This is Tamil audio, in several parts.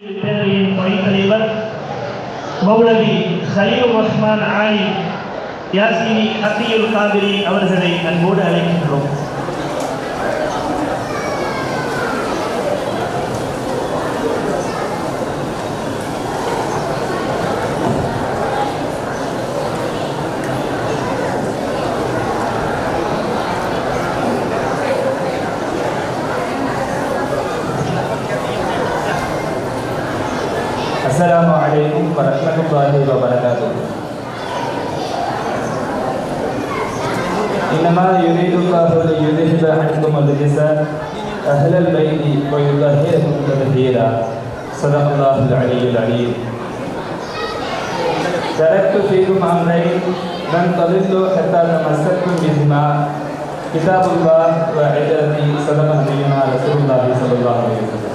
பேரவையின் துணைத் தலைவர் மௌலவி சலீம் உஸ்மான் ஆலி யாசினி அத்தியுல் காதிரி அவர்களை அன்போடு அழைக்கின்றோம். الله وبركاته إنما يريد الله ليذهب عنكم الرجس أهل البيت ويطهركم تطهيرا صدق الله العلي العليم تركت فيكم أمرين لن تضلوا حتى تمسكتم بهما كتاب الله وعدتي صدق نبينا رسول الله صلى الله عليه وسلم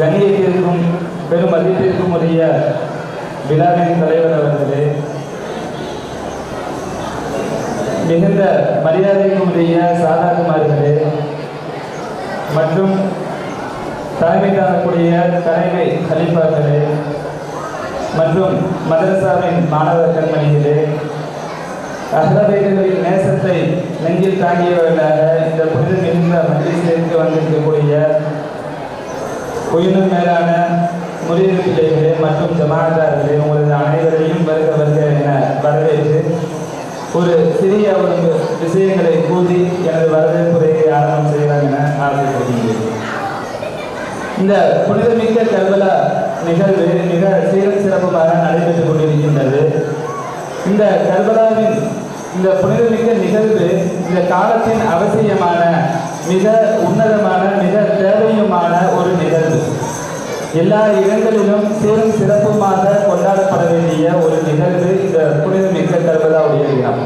கண்ணியத்திற்கும் பெரும் மதிப்பிற்கும் உரிய விழாவின் தலைவர் அவர்களே மிகுந்த மரியாதைக்கும் உரிய சாதாகுமார்களே மற்றும் தலைமை தாங்கக்கூடிய தலைமை கலிப்பார்களே மற்றும் மதரசாவின் மாணவர் கண்மணிகளே அகலபைகளின் நேசத்தை நெஞ்சில் தாங்கியவர்களாக இந்த புனித மிகுந்த மத்தியத்திற்கு வந்திருக்கக்கூடிய உயிரினும் மேலான முறிவு பிள்ளைகளே மற்றும் ஜமாதார்களே உங்களது அனைவரையும் வருக வருக என வரவேற்று ஒரு சிறிய ஒரு விஷயங்களை கூறி எனது வரவேற்புரையை ஆரம்பம் செய்யலாம் என ஆசைப்படுகின்றேன். இந்த புனிதமிக்க கர்பலா நிகழ்வு மிக சீரும் சிறப்புமாக நடைபெற்றுக் கொண்டிருக்கின்றது. இந்த கல்வலாவின் இந்த புனிதமிக்க நிகழ்வு இந்த காலத்தின் அவசியமான மிக உன்னதமான மிக தேவையுமான ஒரு நிகழ்வு. எல்லா இடங்களிலும் சீரும் சிறப்புமாக கொண்டாடப்பட வேண்டிய ஒரு நிகழ்வு இந்த புனிதமிக்க கர்பலாவுடைய தினம்.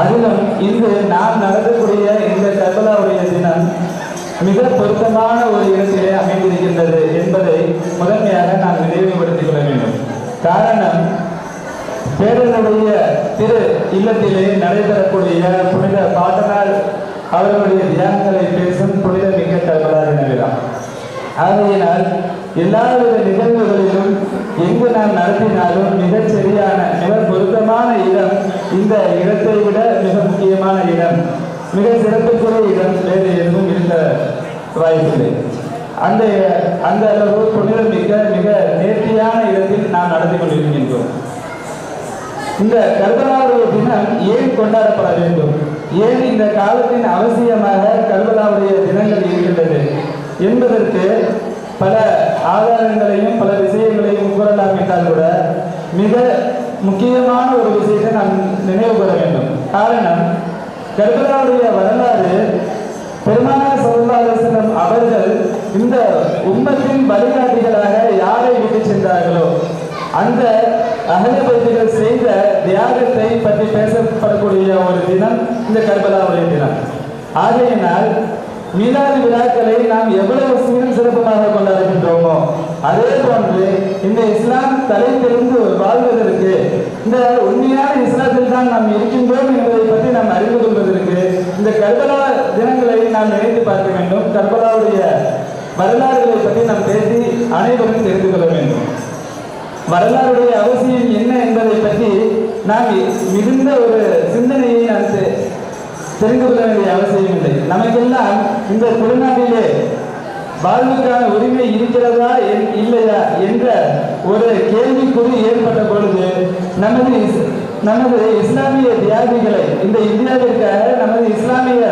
அதிலும் இன்று நாம் நடத்தக்கூடிய இந்த கர்பலாவுடைய தினம் மிக பொருத்தமான ஒரு இடத்திலே அமைந்திருக்கின்றது என்பதை முதன்மையாக நாம் நினைவுபடுத்திக் கொள்ள வேண்டும். காரணம் பேரனுடைய திரு இல்லத்திலே நடைபெறக்கூடிய புனித பாட்டனால் அவர்களுடைய தியானங்களை பேசும் புனித மிக்க கர்மலா தின விழா ஆகையினால் எல்லாவித நிகழ்வுகளிலும் எங்கு நாம் நடத்தினாலும் மிகச் சரியான மிக பொருத்தமான இடம் இந்த இடத்தை விட மிக முக்கியமான இடம். மிக சிறப்புக்குரிய இடம். வேறு எதுவும் இருந்த வாய்ப்பில்லை. அந்த அந்த அளவு புனிதம் மிக மிக நேர்த்தியான இடத்தில் நாம் நடத்தி கொண்டிருக்கின்றோம். இந்த கல்வனாவுடைய தினம் ஏன் கொண்டாடப்பட வேண்டும்? ஏன் இந்த காலத்தின் அவசியமாக கல்வனாவுடைய தினங்கள் இருக்கின்றது? என்பதற்கு பல ஆதாரங்களையும் பல விஷயங்களையும் கூறலாம் என்றால் கூட மிக முக்கியமான ஒரு விஷயத்தை நாம் நினைவு கூற வேண்டும். காரணம் கர்பலாவுடைய வரலாறு பெருமானார் சல்லாசனம் அவர்கள் இந்த உம்மத்தின் வழிகாட்டிகளாக யாரை விட்டு சென்றார்களோ அந்த அகலபதிகள் செய்த தியாகத்தை பற்றி பேசப்படக்கூடிய ஒரு தினம் இந்த கர்பலாவுடைய தினம். ஆகையினால் மீலாது விழாக்களை நாம் எவ்வளவு சீரும் சிறப்புமாக கொண்டாடுகின்றோமோ அதே போன்று இந்த இஸ்லாம் தலை தெரிந்து வாழ்வதற்கு இந்த உண்மையான இஸ்லாத்தில் தான் நாம் இருக்கின்றோம் என்பதை பற்றி நாம் அறிந்து கொள்வதற்கு இந்த கர்பலா தினங்களை நாம் நினைத்து பார்க்க வேண்டும். கர்பலாவுடைய வரலாறுகளை பற்றி நாம் பேசி அனைவரும் தெரிந்து கொள்ள வேண்டும். வரலாறுடைய அவசியம் என்ன என்பதை பற்றி நாம் மிகுந்த ஒரு சிந்தனையை நான் தெரிந்து கொள்ள வேண்டிய அவசியம் இல்லை நமக்கெல்லாம் இந்த திருநாட்டிலே வாழ்வுக்கான உரிமை இருக்கிறதா என்- இல்லையா என்ற ஒரு கேள்விக்குறி ஏற்பட்ட பொழுது நமது நமது இஸ்லாமிய தியாகிகளை இந்த இந்தியாவிற்காக நமது இஸ்லாமிய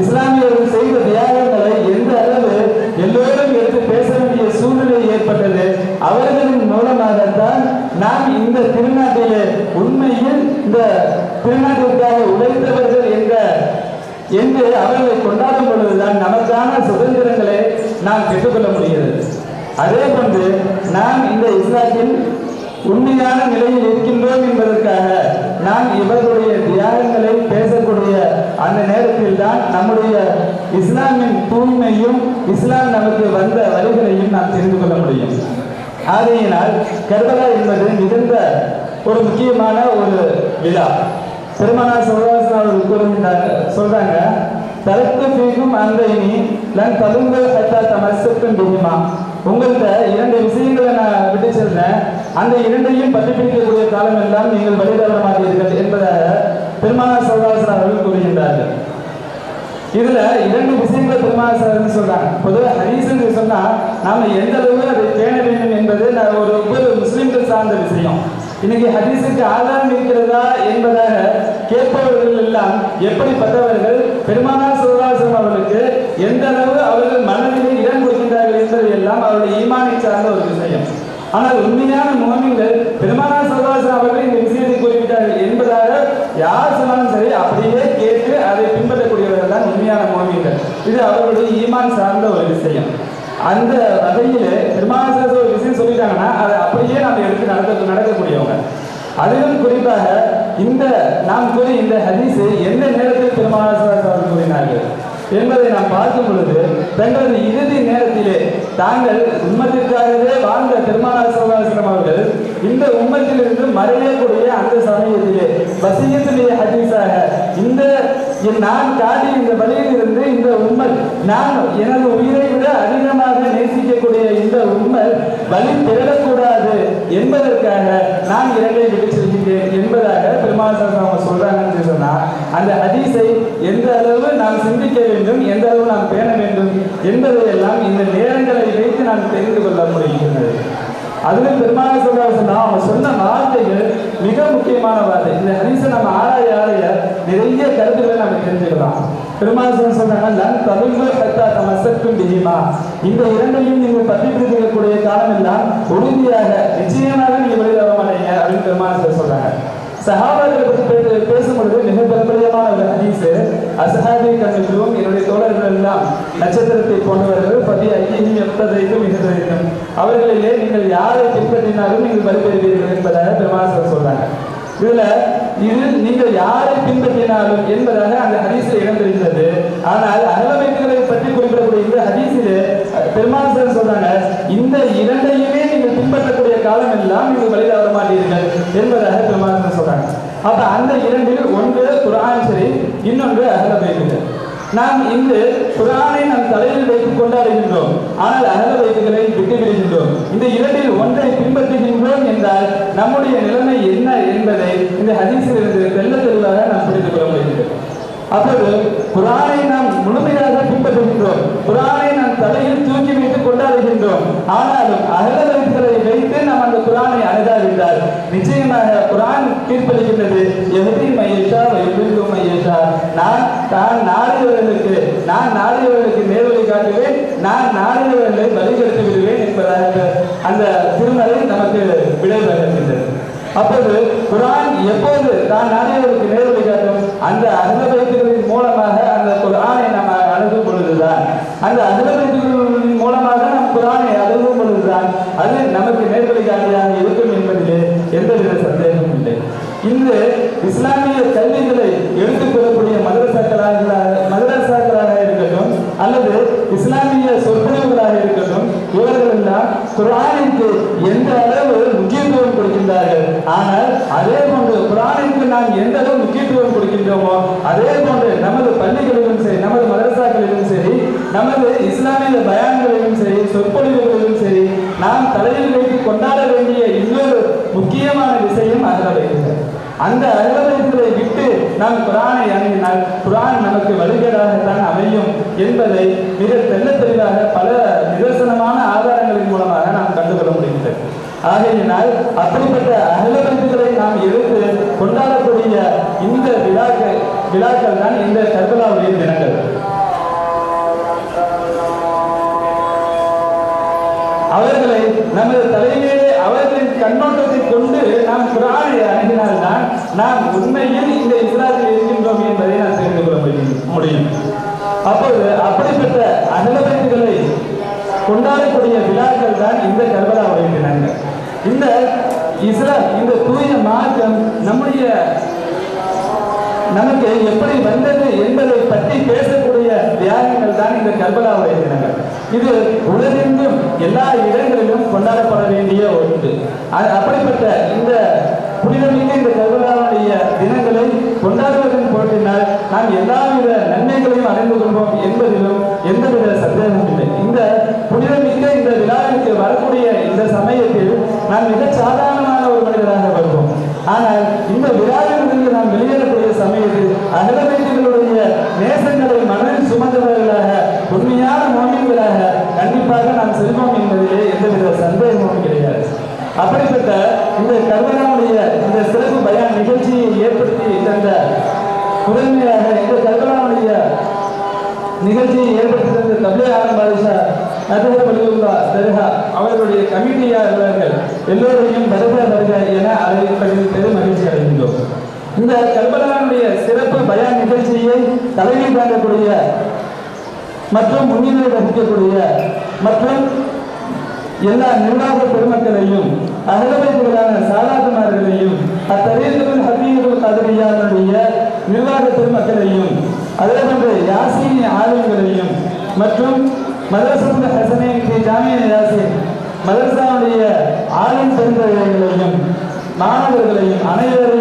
இஸ்லாமியர்கள் செய்த தியாகங்களை எந்த அளவு எல்லோரும் எடுத்து பேச வேண்டிய சூழ்நிலை ஏற்பட்டது அவர்களின் மூலமாகத்தான் நாம் இந்த திருநாட்டிலே உண்மையில் இந்த திருநாட்டிற்காக உழைத்தவர்கள் என்ற என்று அவர்களை கொண்டாடும் பொழுதுதான் நமக்கான சுதந்திரங்களை நாம் பெற்றுக்கொள்ள முடிகிறது அதே போன்று நாம் இந்த இஸ்லாத்தில் உண்மையான நிலையில் இருக்கின்றோம் என்பதற்காக நாம் இவர்களுடைய தியாகங்களை பேசக்கூடிய அந்த நேரத்தில் தான் நம்முடைய இஸ்லாமின் தூய்மையும் இஸ்லாம் நமக்கு வந்த வழிகளையும் நாம் தெரிந்து கொள்ள முடியும். ஆகையினால் கர்பலா என்பது மிகுந்த ஒரு முக்கியமான ஒரு விழா. பெருமானார் சொல்வாசன் அவர்கள் கூறுகின்றாங்க சொல்றாங்க தரத்து பீகும் அந்தைனி லன் தலுங்கள் ஹத்தா தமசுக்கும் பிஹிமா. உங்கள்கிட்ட இரண்டு விஷயங்களை நான் விட்டு செல்றேன். அந்த இரண்டையும் பற்றி பிடிக்கக்கூடிய காலம் எல்லாம் நீங்கள் வழிதவர மாட்டீர்கள் என்பதாக பெருமானார் சௌராசர் அவர்கள் கூறுகின்றார்கள். இதுல இரண்டு விஷயங்களை பெருமாசன் சொல்றாங்க. பொதுவாக ஹதீஸ்ன்னு சொன்னா நாம எந்த அளவு அதை பேண வேண்டும் என்பது நான் ஒரு ஒவ்வொரு முஸ்லிம்கள் சார்ந்த விஷயம். இன்னைக்கு ஹதீஸுக்கு ஆதாரம் இருக்கிறதா என்பதாக கேட்பவர்கள் எல்லாம் எப்படிப்பட்டவர்கள்? பெருமானார் சுல்லாசம் அவர்களுக்கு எந்த அளவு அவர்கள் மனதிலே இடம் கொடுக்கின்றார்கள் என்பது எல்லாம் அவருடைய ஈமானை சார்ந்த ஒரு விஷயம். ஆனால் உண்மையான முகமின்கள் பெருமானார் சல்லாசன் அவர்கள் இந்த விஷயத்தை குறிப்பிட்டார்கள் என்பதாக யார் சொன்னாலும் சரி அப்படியே கேட்டு அதை பின்பற்றக்கூடியவர்கள் தான் உண்மையான முகமின்கள். இது அவர்களுடைய ஈமான் சார்ந்த ஒரு விஷயம். அந்த வகையில் பெருமானார் ஒரு விஷயம் சொல்லிட்டாங்கன்னா அதை அப்படியே நம்ம எடுத்து நடக்க நடக்கக்கூடியவங்க. அதிலும் குறிப்பாக இந்த நாம் கூறிய இந்த ஹதீஸை எந்த நேரத்தில் பெருமானார் அவர்கள் கூறினார்கள் என்பதை நாம் பார்க்கும் பொழுது தங்களது இறுதி நேரத்திலே தாங்கள் உம்மத்திற்காகவே வாழ்ந்த பெருமானார் சோகாசிரம் அவர்கள் இந்த உம்மத்திலிருந்து மறையக்கூடிய அந்த சமயத்திலே வசியத்திலே ஹதீஸாக இந்த நான் காட்டி இந்த வழியில் இருந்து இந்த உம்மல் நான் எனது உயிரை விட அதிகமாக நேசிக்கக்கூடிய இந்த உம்மத் வழி பெறக்கூடாது என்பதற்காக நான் இரண்டை விட்டு செல்கின்றேன் என்பதாக பெருமாள் அவங்க சொல்றாங்கன்னு சொன்னா அந்த ஹதீஸை எந்த அளவு நாம் சிந்திக்க வேண்டும் எந்த அளவு நாம் பேண வேண்டும் என்பதை எல்லாம் இந்த நேரங்களை வைத்து நாம் தெரிந்து கொள்ள முடிகின்றது அதுல பெருமாள் சொல்றாரு சொன்னா அவங்க சொன்ன வார்த்தைகள் மிக முக்கியமான வார்த்தை இந்த ஹதீஸை நம்ம ஆராய ஆராய நிறைய கருத்துக்களை நம்ம தெரிஞ்சுக்கலாம் பெருமாள் சொன்னாங்க சொல்றாங்க லன் தவிர்வு கத்தா தமசக்கும் பிஹிமா இந்த இரண்டையும் நீங்கள் பற்றி இருக்கக்கூடிய காலம் எல்லாம் உறுதியாக நிச்சயமாக நீங்க வெளியே வர மாட்டீங்க அப்படின்னு பெருமாள் சொல்றாங்க. சஹாபாக்களை பற்றி பேசும்பொழுது மிக பிரபலியமான ஒரு ஹதீஸ். அசஹாபி கண்ணுக்கும் என்னுடைய தோழர்கள் எல்லாம் நட்சத்திரத்தை போன்றவர்கள் பதி ஐயையும் எப்பதைக்கும் மிகதைக்கும் அவர்களிலே நீங்கள் யாரை பின்பற்றினாலும் நீங்கள் பரிபெறுவீர்கள் என்பதாக பெருமாசர் சொல்றாங்க. இதுல இது நீங்கள் யாரை பின்பற்றினாலும் என்பதாக அந்த ஹதீஸில் இடம்பெறுகிறது. ஆனால் அகலமைப்புகளை பற்றி குறிப்பிடக்கூடிய இந்த ஹதீஸில் பெருமாசர் சொல்றாங்க இந்த இரண்டையுமே நீங்கள் பின்பற்றக்கூடிய காலம் எல்லாம் நீங்கள் வழியில் வர மாட்டீர்கள் என்பதாக பெருமாள் சொல்றாங்க. அப்ப அந்த இரண்டில் ஒன்று குரான் சரி இன்னொன்று அகலமைப்புகள் நாம் இங்கு குரானை நம் தலையில் வைத்துக் கொண்டாடுகின்றோம். ஆனால் அகல வைப்புகளை விட்டு விடுகின்றோம். இந்த இரண்டில் ஒன்றை பின்பற்றுகின்றோம் என்றால் நம்முடைய நிலைமை என்ன என்பதை இந்த ஹதீஸில் வெள்ள தெளிவாக நாம் புரிந்து கொள்ள முடிகிறது. அப்போது குரானை நாம் முழுமையாக பின்பற்றுகின்றோம். குரானை நாம் தலையில் தூக்கி வைத்து கொண்டாடுகின்றோம். ஆனாலும் அகல வைப்புகளை வைத்து நாம் அந்த குரானை அணுகாவிட்டால் நிச்சயமாக குரான் தீர்ப்பளிக்கின்றது எஹதி மையேஷா வைபிந்து மையேஷா. நான் தான் நாடியவர்களுக்கு நான் நாடியவர்களுக்கு நேர்வழி காட்டுவேன் நான் நாடியவர்களை வழிகெடுத்து விடுவேன் என்பதாக அந்த திருமலை நமக்கு விடை வருகின்றது அப்போது குரான் எப்போது தான் நாடியவர்களுக்கு நேர்வழி காட்டும் அந்த அகலபைத்துகளின் மூலமாக அந்த குரானை நாம் அணுகும் பொழுதுதான் அந்த அகலபைத்துகளின் மூலமாக நாம் குரானை அணுகும் பொழுதுதான் அது நமக்கு நேர்வழி காட்டியாக இருக்கும் என்பதிலே எந்தவித சந்தேகமும் இல்லை இந்த இஸ்லாமிய கல்விகளை எடுத்துக்கொள்ளக்கூடிய மதரசாக்களாக மதரசாக்களாக இருக்கட்டும் அல்லது இஸ்லாமிய சொற்பொழிவுகளாக இருக்கட்டும் இவர்கள் எல்லாம் குரானிற்கு எந்த அளவு முக்கியத்துவம் கொடுக்கின்றார்கள்? ஆனால் அதே போன்று குரானிற்கு நாம் எந்த அளவு முக்கியத்துவம் கொடுக்கின்றோமோ அதே போன்று நமது பள்ளிகளிலும் சரி நமது மதரசாக்களிலும் சரி நமது இஸ்லாமிய பயான்களிலும் சரி சொற்பொழிவுகளிலும் சரி நாம் தலையில் வைத்து கொண்டாட வேண்டிய இன்னொரு முக்கியமான விஷயம் அகல வைக்கிறது அந்த அகலவைகளை விட்டு நாம் குரானை அணுகினால் குரான் நமக்கு வழிகேடாகத்தான் அமையும் என்பதை மிக தெல்ல தெளிவாக பல ஆகையினால் அப்படிப்பட்ட அகலவைகளை நாம் எடுத்து கொண்டாடக்கூடிய இந்த விழாக்கள் விழாக்கள் தான் இந்த கர்பலாவுடைய தினங்கள். அவர்களை நமது தலைமையிலே அவர்களின் கண்ணோட்டத்தை கொண்டு நாம் குரானை அணுகினால்தான் நாம் உண்மையில் இந்த இஸ்லாத்தில் இருக்கின்றோம் என்பதை நாம் தெரிந்து கொள்ள முடியும். முடியும். அப்போது அப்படிப்பட்ட அகலபைத்துகளை கொண்டாடக்கூடிய விழாக்கள் தான் இந்த கர்பலாவுடைய தினங்கள். இந்த இஸ்லாம் இந்த தூய மாற்றம் நம்முடைய நமக்கு எப்படி வந்தது என்பதை பற்றி பேசக்கூடிய தியாகங்கள் தான் இந்த கல்பலாவுடைய தினங்கள். இது உலகெங்கும் எல்லா இடங்களிலும் கொண்டாடப்பட வேண்டிய ஒன்று. அது அப்படிப்பட்ட இந்த புனிதமிக்க இந்த கல்பலாவுடைய தினங்களை கொண்டாடுவதன் பொருட்டினால் நாம் எல்லாவித நன்மைகளையும் அறிந்து கொள்வோம் என்பதிலும் எந்தவித சந்தேகமும் இல்லை. இந்த புனித நான் மிகச் சாதாரணமான ஒரு மனிதராக வருவோம். ஆனால் இந்த விழாவிலிருந்து நாம் வெளியேறக்கூடிய சமயத்தில் அகலமைகளுடைய நேசங்களை மனதில் சுமந்தவர்களாக உண்மையான மோமியங்களாக கண்டிப்பாக நாம் செல்வோம் என்பதிலே எந்தவித சந்தேகமும் கிடையாது. அப்படிப்பட்ட இந்த கல்வனாவுடைய இந்த சிறப்பு பயான் நிகழ்ச்சியை ஏற்படுத்தி தந்த முதன்மையாக இந்த கல்வனாவுடைய நிகழ்ச்சியை ஏற்படுத்தி தந்த தமிழக பாதுஷா நதர் எல்லோரையும் வருக வருக என அறிவிப்பது பெரும் மகிழ்ச்சி அடைகின்றோம். இந்த கல்பனானுடைய சிறப்பு பயான் நிகழ்ச்சியை தலைமை தாங்கக்கூடிய மற்றும் முன்னிலை வகிக்கக்கூடிய மற்றும் எல்லா நிர்வாக பெருமக்களையும் அகலமைப்புகளான சாலாகுமார்களையும் அத்தரீர்கள் ஹபீபுல் கதரியாருடைய நிர்வாக பெருமக்களையும் அதே போன்று யாசீனி ஆளுங்களையும் மற்றும் மதரசந்த ஹசனேன் ஜாமிய யாசின் மதரச மாணவர்களை அனைவரும்